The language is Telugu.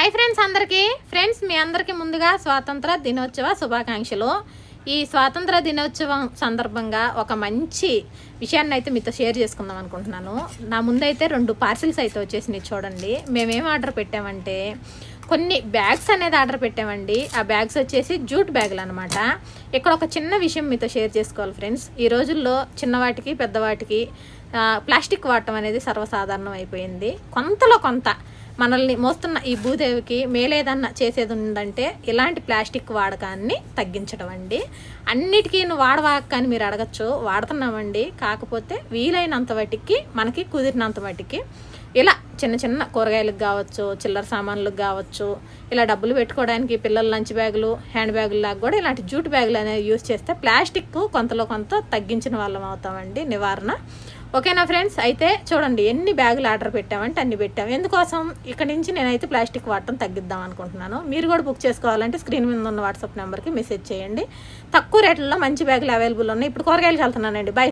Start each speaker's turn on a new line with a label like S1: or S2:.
S1: హాయ్ ఫ్రెండ్స్ అందరికీ. ఫ్రెండ్స్ మీ అందరికీ ముందుగా స్వాతంత్ర దినోత్సవ శుభాకాంక్షలు. ఈ స్వాతంత్ర దినోత్సవం సందర్భంగా ఒక మంచి విషయాన్ని అయితే మీతో షేర్ చేసుకుందాం అనుకుంటున్నాను. నా ముందైతే రెండు పార్సిల్స్ అయితే వచ్చేసినాయి చూడండి. మేమేం ఆర్డర్ పెట్టామంటే కొన్ని బ్యాగ్స్ అనేది ఆర్డర్ పెట్టామండి. ఆ బ్యాగ్స్ వచ్చేసి జూట్ బ్యాగులు అనమాట ఇక్కడ ఒక చిన్న విషయం మీతో షేర్ చేసుకోవాలి ఫ్రెండ్స్ ఈ రోజుల్లో చిన్నవాటికి పెద్దవాటికి ప్లాస్టిక్ వాడటం అనేది సర్వసాధారణం అయిపోయింది. కొంతలో కొంత మనల్ని మోస్తున్న ఈ భూదేవికి మేలేదన్న చేసేది ఉందంటే ఇలాంటి ప్లాస్టిక్ వాడకాన్ని తగ్గించడం అండి. అన్నిటికీ నువ్వు వాడవాక అని మీరు అడగచ్చు వాడుతున్నామండి. కాకపోతే వీలైనంత వాటికి మనకి కుదిరినంత వాటికి ఇలా చిన్న చిన్న కూరగాయలకు కావచ్చు చిల్లర సామాన్లకు కావచ్చు ఇలా డబ్బులు పెట్టుకోవడానికి పిల్లల లంచ్ బ్యాగులు హ్యాండ్ బ్యాగులు లాగా కూడా ఇలాంటి జూట్ బ్యాగులు అనేవి యూజ్ చేస్తే ప్లాస్టిక్ కొంతలో కొంత తగ్గించిన వాళ్ళం అవుతామండి నివారణ. ఓకేనా ఫ్రెండ్స్? అయితే చూడండి ఎన్ని బ్యాగులు ఆర్డర్ పెట్టామంటే అన్ని పెట్టాం. ఎందుకోసం? ఇక్కడ నుంచి నేనైతే ప్లాస్టిక్ వాడటం తగ్గిద్దాం అనుకుంటున్నాను. మీరు కూడా బుక్ చేసుకోవాలంటే స్క్రీన్ మీద ఉన్న వాట్సాప్ నెంబర్కి మెసేజ్ చేయండి. తక్కువ రేట్లలో మంచి బ్యాగులు అవైలబుల్ ఉన్నాయి. ఇప్పుడు కూరగాయలకు వెళ్తున్నానండి. బై.